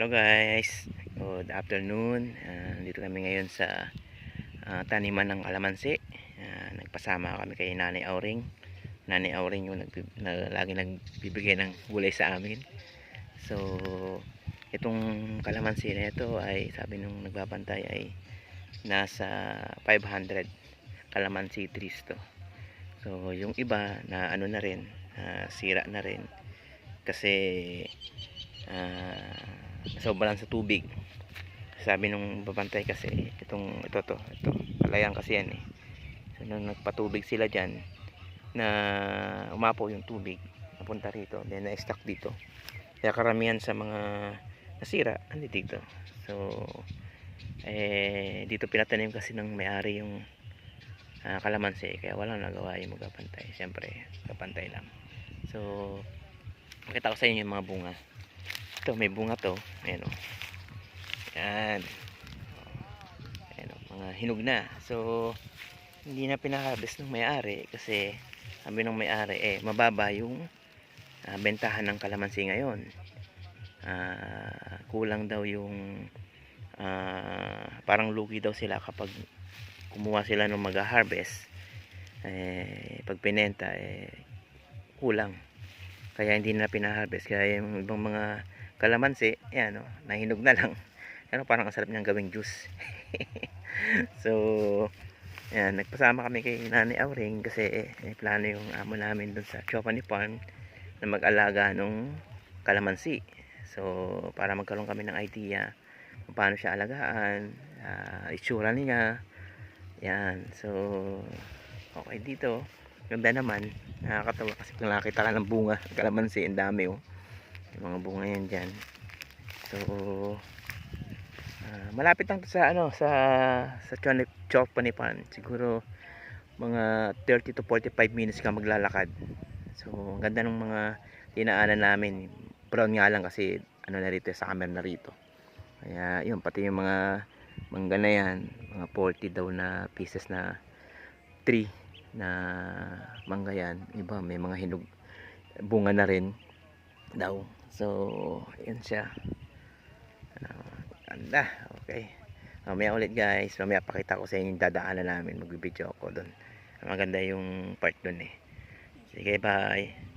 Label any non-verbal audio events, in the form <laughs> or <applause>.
Hello guys, good afternoon. Ah, dito kami ngayon sa ah, taniman ng kalamansi. Ah, nagpasama kami kay Nanay Auring. Nanay Auring yung nag, na, lagi nagbibigay ng gulay sa amin. So, itong kalamansi na ito ay sabi nung nagbabantay ay nasa 500 kalamansi trees to. So, yung iba na ano na rin, ah, sira na rin kasi ah sobrang sa tubig. Sabi nung babantay kasi itong ito to ito palayan kasi yan eh. So nung nagpatubig sila dyan na umapo yung tubig napunta rito then na-stuck dito. Kaya karamihan sa mga nasira andi dito. So eh dito pinatanim kasi ng may-ari yung ah, kalamansi kaya walang nagawa yung magpapantay. Syempre kapantay lang. So makita ko sa inyo yung mga bunga ito may bunga to. Ayan o. Yan ayan o mga hinog na. So hindi na pinaharvest ng may-ari kasi sabi ng may-ari eh mababa yung ah, bentahan ng kalamansi ngayon. Ah, kulang daw yung ah, parang lugi daw sila kapag kumuha sila ng mag-harvest. Eh, pag pinenta eh, kulang. Kaya hindi na pinaharvest. Kaya yung ibang mga kalamansi yan o, nahinog na lang. <laughs> Ano parang ang sarap niyang gawing juice. <laughs> So yan nagpasama kami kay Nanay Auring kasi may plano yung amo namin dun sa Chopani Farm na mag-alaga nung kalamansi. So para magkaroon kami ng idea kung paano siya alagaan uh, itsura niya. Yan so okay dito. Ganda naman. Nakakatawa kasi kung nakakita ka ng bunga kalamansi ang dami oh yung mga bunga yan dyan. So ah, malapit lang sa ano sa sa Chopanipan siguro mga 30 to 45 minutes ka maglalakad. So ang ganda ng mga tinaanan namin. Brown nga lang kasi ano na rito sa camera na rito. Kaya yun pati yung mga mangga na yan mga 40 daw na pieces na tree na mangga yan. Iba may mga hinog bunga na rin daw so yun siya. Uh, ganda. Okay. Mamaya ulit guys. Mamaya pakita ko sa inyo yung dadaanan namin. Magbibideo ako doon maganda yung part doon eh. Sige bye